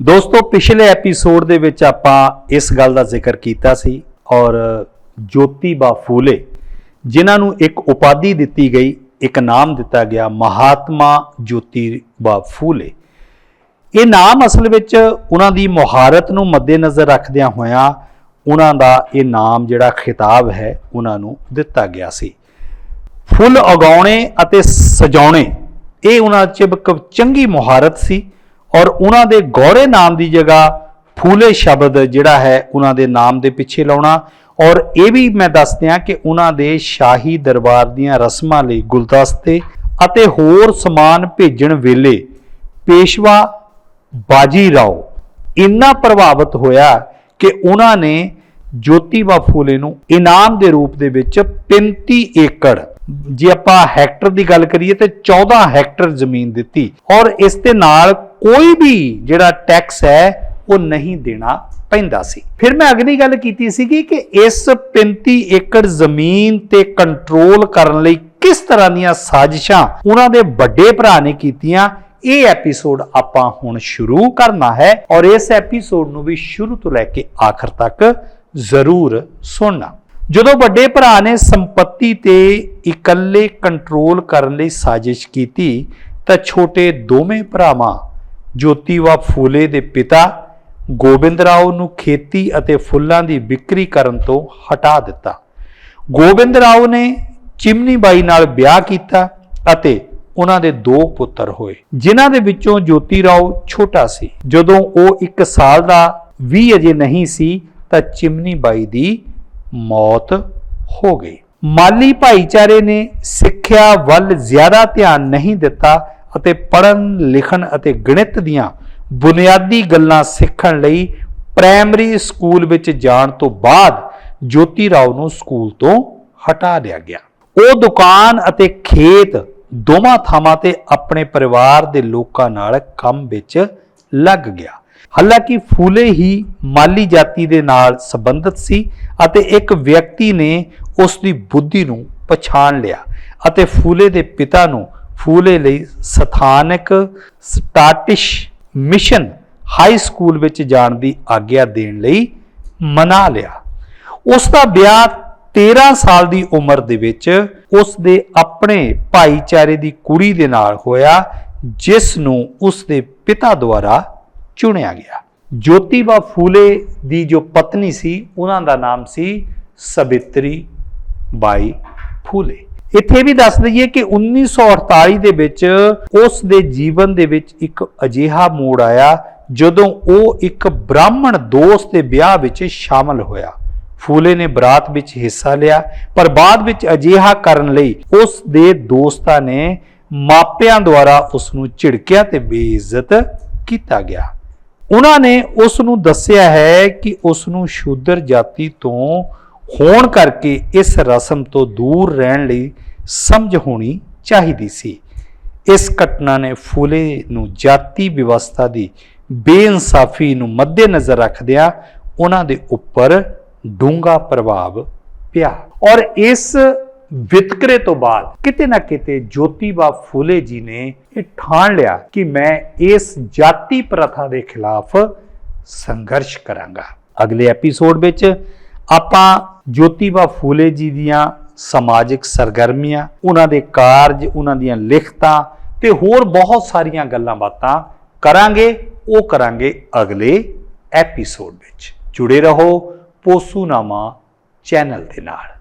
ਦੋਸਤੋ, ਪਿਛਲੇ ਐਪੀਸੋਡ ਦੇ ਵਿੱਚ ਆਪਾਂ ਇਸ ਗੱਲ ਦਾ ਜ਼ਿਕਰ ਕੀਤਾ ਸੀ ਔਰ ਜੋਤੀਬਾ ਫੂਲੇ, ਜਿਨ੍ਹਾਂ ਨੂੰ ਇੱਕ ਉਪਾਧੀ ਦਿੱਤੀ ਗਈ, ਇੱਕ ਨਾਮ ਦਿੱਤਾ ਗਿਆ ਮਹਾਤਮਾ ਜੋਤੀਬਾ ਫੂਲੇ। ਇਹ ਨਾਮ ਅਸਲ ਵਿੱਚ ਉਹਨਾਂ ਦੀ ਮੁਹਾਰਤ ਨੂੰ ਮੱਦੇਨਜ਼ਰ ਰੱਖਦਿਆਂ ਹੋਇਆਂ ਉਹਨਾਂ ਦਾ ਇਹ ਨਾਮ ਜਿਹੜਾ ਖਿਤਾਬ ਹੈ, ਉਹਨਾਂ ਨੂੰ ਦਿੱਤਾ ਗਿਆ ਸੀ। ਫੁੱਲ ਉਗਾਉਣੇ ਅਤੇ ਸਜਾਉਣੇ, ਇਹ ਉਹਨਾਂ 'ਚ ਇੱਕ ਚੰਗੀ ਮੁਹਾਰਤ ਸੀ। ਔਰ ਉਹਨਾਂ ਦੇ ਗੌਰੇ ਨਾਮ ਦੀ ਜਗ੍ਹਾ ਫੂਲੇ ਸ਼ਬਦ ਜਿਹੜਾ ਹੈ ਉਹਨਾਂ ਦੇ ਨਾਮ ਦੇ ਪਿੱਛੇ ਲਾਉਣਾ। ਔਰ ਇਹ ਵੀ ਮੈਂ ਦੱਸ ਦਿਆਂ ਕਿ ਉਹਨਾਂ ਦੇ ਸ਼ਾਹੀ ਦਰਬਾਰ ਦੀਆਂ ਰਸਮਾਂ ਲਈ ਗੁਲਦਸਤੇ ਅਤੇ ਹੋਰ ਸਮਾਨ ਭੇਜਣ ਵੇਲੇ ਪੇਸ਼ਵਾ ਬਾਜੀ ਰਾਓ ਇੰਨਾ ਪ੍ਰਭਾਵਿਤ ਹੋਇਆ ਕਿ ਉਹਨਾਂ ਨੇ ਜੋਤੀਬਾ ਫੂਲੇ ਨੂੰ ਇਨਾਮ ਦੇ ਰੂਪ ਦੇ ਵਿੱਚ 35 ਏਕੜ, ਜੇ ਆਪਾਂ ਹੈਕਟਰ ਦੀ ਗੱਲ ਕਰੀਏ ਤੇ 14 ਹੈਕਟਰ ਜ਼ਮੀਨ ਦਿੱਤੀ। ਔਰ ਇਸ ਦੇ ਨਾਲ ਕੋਈ ਵੀ ਜਿਹੜਾ ਟੈਕਸ ਹੈ, ਉਹ ਨਹੀਂ ਦੇਣਾ ਪੈਂਦਾ ਸੀ। ਫਿਰ ਮੈਂ ਅਗਲੀ ਗੱਲ ਕੀਤੀ ਸੀਗੀ ਕਿ ਇਸ 35 ਏਕੜ ਜ਼ਮੀਨ ਤੇ ਕੰਟਰੋਲ ਕਰਨ ਲਈ ਕਿਸ ਤਰ੍ਹਾਂ ਦੀਆਂ ਸਾਜ਼ਿਸ਼ਾਂ ਉਹਨਾਂ ਦੇ ਵੱਡੇ ਭਰਾ ਨੇ ਕੀਤੀਆਂ, ਇਹ ਐਪੀਸੋਡ ਆਪਾਂ ਹੁਣ ਸ਼ੁਰੂ ਕਰਨਾ ਹੈ ਔਰ ਇਸ ਐਪੀਸੋਡ ਨੂੰ ਵੀ ਸ਼ੁਰੂ ਤੋਂ ਲੈ ਕੇ ਆਖਰ ਤੱਕ ਜ਼ਰੂਰ ਸੁਣਨਾ। ਜਦੋਂ ਵੱਡੇ ਭਰਾ ਨੇ ਸੰਪਤੀ ਤੇ ਇਕੱਲੇ ਕੰਟਰੋਲ ਕਰਨ ਲਈ ਸਾਜ਼ਿਸ਼ ਕੀਤੀ, ਤਾਂ ਛੋਟੇ ਦੋਵੇਂ ਭਰਾਵਾਂ ਜੋਤੀਵਾ ਫੂਲੇ ਦੇ ਪਿਤਾ ਗੋਬਿੰਦ ਰਾਓ ਨੂੰ ਖੇਤੀ ਅਤੇ ਫੁੱਲਾਂ ਦੀ ਵਿਕਰੀ ਕਰਨ ਤੋਂ ਹਟਾ ਦਿੱਤਾ। ਗੋਬਿੰਦ ਰਾਓ ਨੇ ਚਿਮਨੀ ਬਾਈ ਨਾਲ ਵਿਆਹ ਕੀਤਾ ਅਤੇ ਉਹਨਾਂ ਦੇ ਦੋ ਪੁੱਤਰ ਹੋਏ। ਜਿਨ੍ਹਾਂ ਦੇ ਵਿੱਚੋਂ ਜੋਤੀ ਰਾਓ ਛੋਟਾ ਸੀ। ਜਦੋਂ ਉਹ 1 ਸਾਲ ਦਾ ਵੀ ਅਜੇ ਨਹੀਂ ਸੀ, ਤਾਂ ਚਿਮਨੀ ਬਾਈ ਦੀ ਮੌਤ ਹੋ ਗਈ। ਮਾਲੀ ਭਾਈਚਾਰੇ ਨੇ ਸਿੱਖਿਆ ਵੱਲ ਜ਼ਿਆਦਾ ਧਿਆਨ ਨਹੀਂ ਦਿੱਤਾ ਅਤੇ ਪੜ੍ਹਨ, ਲਿਖਣ ਅਤੇ ਗਣਿਤ ਦੀਆਂ ਬੁਨਿਆਦੀ ਗੱਲਾਂ ਸਿੱਖਣ ਲਈ ਪ੍ਰਾਇਮਰੀ ਸਕੂਲ ਵਿੱਚ ਜਾਣ ਤੋਂ ਬਾਅਦ ਜੋਤੀ ਰਾਓ ਨੂੰ ਸਕੂਲ ਤੋਂ ਹਟਾ ਦਿਆ ਗਿਆ। ਉਹ ਦੁਕਾਨ ਅਤੇ ਖੇਤ ਦੋਵਾਂ ਥਾਵਾਂ ਤੇ ਆਪਣੇ ਪਰਿਵਾਰ ਦੇ ਲੋਕਾਂ ਨਾਲ ਕੰਮ ਵਿੱਚ ਲੱਗ ਗਿਆ। ਹਾਲਾਂਕਿ ਫੂਲੇ ਹੀ ਮਾਲੀ ਜਾਤੀ ਦੇ ਨਾਲ ਸੰਬੰਧਿਤ ਸੀ ਅਤੇ ਇੱਕ ਵਿਅਕਤੀ ਨੇ ਉਸ ਦੀ ਬੁੱਧੀ ਨੂੰ ਪਛਾਣ ਲਿਆ ਅਤੇ ਫੂਲੇ ਦੇ ਪਿਤਾ ਨੂੰ ਫੂਲੇ ਲਈ ਸਥਾਨਕ ਸਟਾਟਿਸ਼ ਮਿਸ਼ਨ ਹਾਈ ਸਕੂਲ ਵਿੱਚ ਜਾਣ ਦੀ ਆਗਿਆ ਦੇਣ ਲਈ ਮਨਾ ਲਿਆ। ਉਸ ਦਾ ਵਿਆਹ 13 ਸਾਲ ਦੀ ਉਮਰ ਦੇ ਵਿੱਚ ਉਸ ਦੇ ਆਪਣੇ ਭਾਈਚਾਰੇ ਦੀ ਕੁੜੀ ਦੇ ਨਾਲ ਹੋਇਆ, ਜਿਸ ਨੂੰ ਉਸ ਦੇ ਪਿਤਾ ਦੁਆਰਾ ਚੁਣਿਆ ਗਿਆ। ਜੋਤੀਬਾ ਫੂਲੇ ਦੀ ਜੋ ਪਤਨੀ ਸੀ, ਉਹਨਾਂ ਦਾ ਨਾਮ ਸੀ ਸਬਿਤਰੀ ਬਾਈ ਫੂਲੇ। ਇੱਥੇ ਵੀ ਦੱਸ ਦਈਏ ਕਿ 1948 ਦੇ ਵਿੱਚ ਉਸ ਦੇ ਜੀਵਨ ਦੇ ਵਿੱਚ ਇੱਕ ਅਜੀਹਾ ਮੋੜ ਆਇਆ, ਜਦੋਂ ਉਹ ਇੱਕ ਬ੍ਰਾਹਮਣ ਦੋਸਤ ਦੇ ਵਿਆਹ ਵਿੱਚ ਸ਼ਾਮਲ ਹੋਇਆ। ਫੂਲੇ ਨੇ ਬਰਾਤ ਵਿੱਚ ਹਿੱਸਾ ਲਿਆ, ਪਰ ਬਾਅਦ ਵਿੱਚ ਅਜੀਹਾ ਕਰਨ ਲਈ ਉਸ ਦੇ ਦੋਸਤਾਂ ਨੇ ਮਾਪਿਆਂ ਦੁਆਰਾ ਉਸ ਨੂੰ ਝਿੜਕਿਆ ਤੇ ਬੇਇੱਜ਼ਤ ਕੀਤਾ ਗਿਆ। ਉਹਨਾਂ ਨੇ ਉਸ ਨੂੰ ਦੱਸਿਆ ਹੈ ਕਿ ਉਸ ਨੂੰ ਸ਼ੂਦਰ ਜਾਤੀ ਤੋਂ ਹੋਣ ਕਰਕੇ ਇਸ ਰਸਮ ਤੋਂ ਦੂਰ ਰਹਿਣ ਲਈ ਸਮਝ ਹੋਣੀ ਚਾਹੀਦੀ ਸੀ। ਇਸ ਘਟਨਾ ਨੇ ਫੂਲੇ ਨੂੰ ਜਾਤੀ ਵਿਵਸਥਾ ਦੀ ਬੇਇਨਸਾਫੀ ਨੂੰ ਮੱਦੇਨਜ਼ਰ ਰੱਖਦਿਆਂ ਉਹਨਾਂ ਦੇ ਉੱਪਰ ਡੂੰਘਾ ਪ੍ਰਭਾਵ ਪਿਆ। ਔਰ ਇਸ ਵਿਤਕਰੇ ਤੋਂ ਬਾਅਦ ਕਿਤੇ ਨਾ ਕਿਤੇ ਜੋਤੀਬਾ ਫੂਲੇ ਜੀ ਨੇ ਇਹ ਠਾਣ ਲਿਆ ਕਿ ਮੈਂ ਇਸ ਜਾਤੀ ਪ੍ਰਥਾ ਦੇ ਖਿਲਾਫ ਸੰਘਰਸ਼ ਕਰਾਂਗਾ। ਅਗਲੇ ਐਪੀਸੋਡ ਵਿੱਚ ਆਪਾਂ ਜੋਤੀਬਾ ਫੂਲੇ ਜੀ ਦੀਆਂ ਸਮਾਜਿਕ ਸਰਗਰਮੀਆਂ, ਉਹਨਾਂ ਦੇ ਕਾਰਜ, ਉਹਨਾਂ ਦੀਆਂ ਲਿਖਤਾਂ ਤੇ ਹੋਰ ਬਹੁਤ ਸਾਰੀਆਂ ਗੱਲਾਂ ਬਾਤਾਂ ਕਰਾਂਗੇ। ਉਹ ਕਰਾਂਗੇ ਅਗਲੇ ਐਪੀਸੋਡ ਵਿੱਚ। ਜੁੜੇ ਰਹੋ ਪੋਸੂਨਾਮਾ ਚੈਨਲ ਦੇ ਨਾਲ।